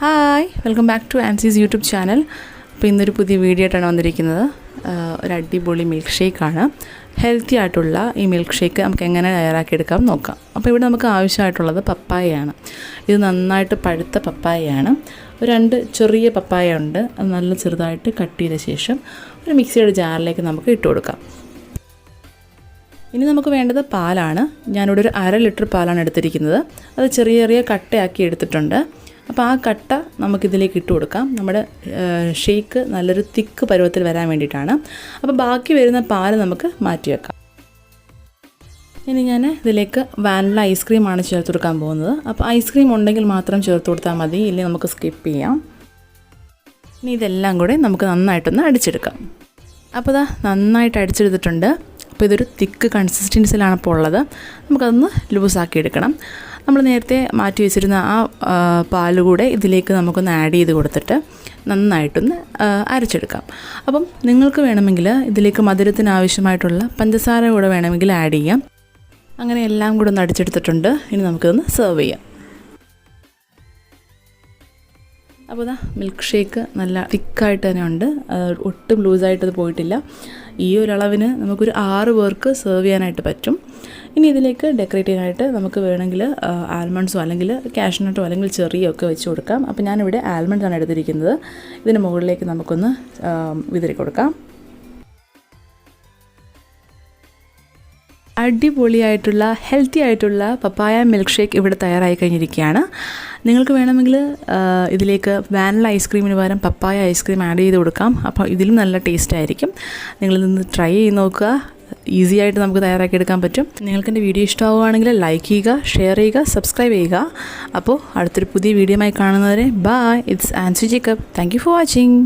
Hi welcome back to Ancy's YouTube channel അപ്പോൾ ഇന്നൊരു പുതിയ വീഡിയോ ആയിട്ടാണ് വന്നിരിക്കുന്നത്. ഒരു അടിപൊളി മിൽക്ക് ഷേക്കാണ് ഹെൽത്തി ആയിട്ടുള്ള ഈ മിൽക്ക് ഷേക്ക് നമുക്ക് എങ്ങനെ തയ്യാറാക്കിയെടുക്കാം നോക്കാം. അപ്പോൾ ഇവിടെ നമുക്ക് ആവശ്യമായിട്ടുള്ളത് പപ്പായയാണ്. ഇത് നന്നായിട്ട് പഴുത്ത പപ്പായയാണ്. ഒരു രണ്ട് ചെറിയ പപ്പായ ഉണ്ട്. അത് നല്ല ചെറുതായിട്ട് കട്ട് ചെയ്ത ശേഷം ഒരു മിക്സിയുടെ ജാറിലേക്ക് നമുക്ക് ഇട്ട് കൊടുക്കാം. ഇനി നമുക്ക് വേണ്ടത് പാലാണ്. ഞാനിവിടെ ഒരു അര ലിറ്റർ പാലാണ് എടുത്തിരിക്കുന്നത്. അത് ചെറിയ ചെറിയ കട്ടയാക്കി എടുത്തിട്ടുണ്ട്. അപ്പോൾ ആ കട്ട നമുക്കിതിലേക്ക് ഇട്ട് കൊടുക്കാം. നമ്മുടെ ഷേക്ക് നല്ലൊരു തിക്ക് പരുവത്തിൽ വരാൻ വേണ്ടിയിട്ടാണ്. അപ്പോൾ ബാക്കി വരുന്ന പാൽ നമുക്ക് മാറ്റി വെക്കാം. ഇനി ഞാൻ ഇതിലേക്ക് വാനില ഐസ്ക്രീമാണ് ചേർത്ത് കൊടുക്കാൻ പോകുന്നത്. അപ്പോൾ ഐസ്ക്രീം ഉണ്ടെങ്കിൽ മാത്രം ചേർത്ത് കൊടുത്താൽ മതി. ഇല്ലെങ്കിൽ നമുക്ക് സ്കിപ്പ് ചെയ്യാം. ഇനി ഇതെല്ലാം കൂടെ നമുക്ക് നന്നായിട്ടൊന്ന് അടിച്ചെടുക്കാം. അപ്പോൾ ഇതാ നന്നായിട്ട് അടിച്ചെടുത്തിട്ടുണ്ട്. അപ്പോൾ ഇതൊരു തിക്ക് കൺസിസ്റ്റൻസിലാണ് ഇപ്പോൾ ഉള്ളത്. നമുക്കതൊന്ന് ലൂസാക്കി എടുക്കണം നമ്മൾ നേരത്തെ മാറ്റി വെച്ചിരുന്ന ആ പാൽ കൂടെ ഇതിലേക്ക് നമുക്കൊന്ന് ആഡ് ചെയ്ത് കൊടുത്തിട്ട് നന്നായിട്ടൊന്ന് അരച്ചെടുക്കാം. അപ്പം നിങ്ങൾക്ക് വേണമെങ്കിൽ ഇതിലേക്ക് മധുരത്തിന് ആവശ്യമായിട്ടുള്ള പഞ്ചസാര കൂടെ വേണമെങ്കിൽ ആഡ് ചെയ്യാം. അങ്ങനെ എല്ലാം കൂടെ ഒന്ന് അടിച്ചെടുത്തിട്ടുണ്ട്. ഇനി നമുക്കിതൊന്ന് സെർവ് ചെയ്യാം. അപ്പോൾ ഇതാ മിൽക്ക് ഷേക്ക് നല്ല തിക്കായിട്ട് തന്നെ ഉണ്ട്. ഒട്ടും ലൂസായിട്ടത് പോയിട്ടില്ല. ഈ ഒരു അളവിന് നമുക്കൊരു ആറ് പേർക്ക് സെർവ് ചെയ്യാനായിട്ട് പറ്റും. ഇനി ഇതിലേക്ക് ഡെക്കറേറ്റ് ചെയ്യാനായിട്ട് നമുക്ക് വേണമെങ്കിൽ ആൽമണ്ട്സോ അല്ലെങ്കിൽ കാഷ്നട്ടോ അല്ലെങ്കിൽ ചെറിയോ ഒക്കെ വെച്ച് കൊടുക്കാം. അപ്പോൾ ഞാനിവിടെ ആൽമണ്ട്സ് ആണ് എടുത്തിരിക്കുന്നത്. ഇതിന് മുകളിലേക്ക് നമുക്കൊന്ന് വിതറി കൊടുക്കാം. അടിപൊളിയായിട്ടുള്ള ഹെൽത്തി ആയിട്ടുള്ള പപ്പായ മിൽക്ക് ഷേക്ക് ഇവിടെ തയ്യാറായി കഴിഞ്ഞിരിക്കുകയാണ്. നിങ്ങൾക്ക് വേണമെങ്കിൽ ഇതിലേക്ക് വാനില ഐസ്ക്രീമിന് പകരം പപ്പായ ഐസ്ക്രീം ആഡ് ചെയ്ത് കൊടുക്കാം. അപ്പോൾ ഇതിലും നല്ല ടേസ്റ്റ് ആയിരിക്കും. നിങ്ങളിതൊന്ന് ട്രൈ ചെയ്ത് നോക്കുക. ഈസി ആയിട്ട് നമുക്ക് തയ്യാറാക്കിയെടുക്കാൻ പറ്റും. നിങ്ങൾക്ക് എന്റെ വീഡിയോ ഇഷ്ടമാവുകയാണെങ്കിൽ ലൈക്ക് ചെയ്യുക ഷെയർ ചെയ്യുക സബ്സ്ക്രൈബ് ചെയ്യുക. അപ്പോൾ അടുത്തൊരു പുതിയ വീഡിയോ ആയി കാണുന്നവരെ bye it's Ancy Jacob thank for watching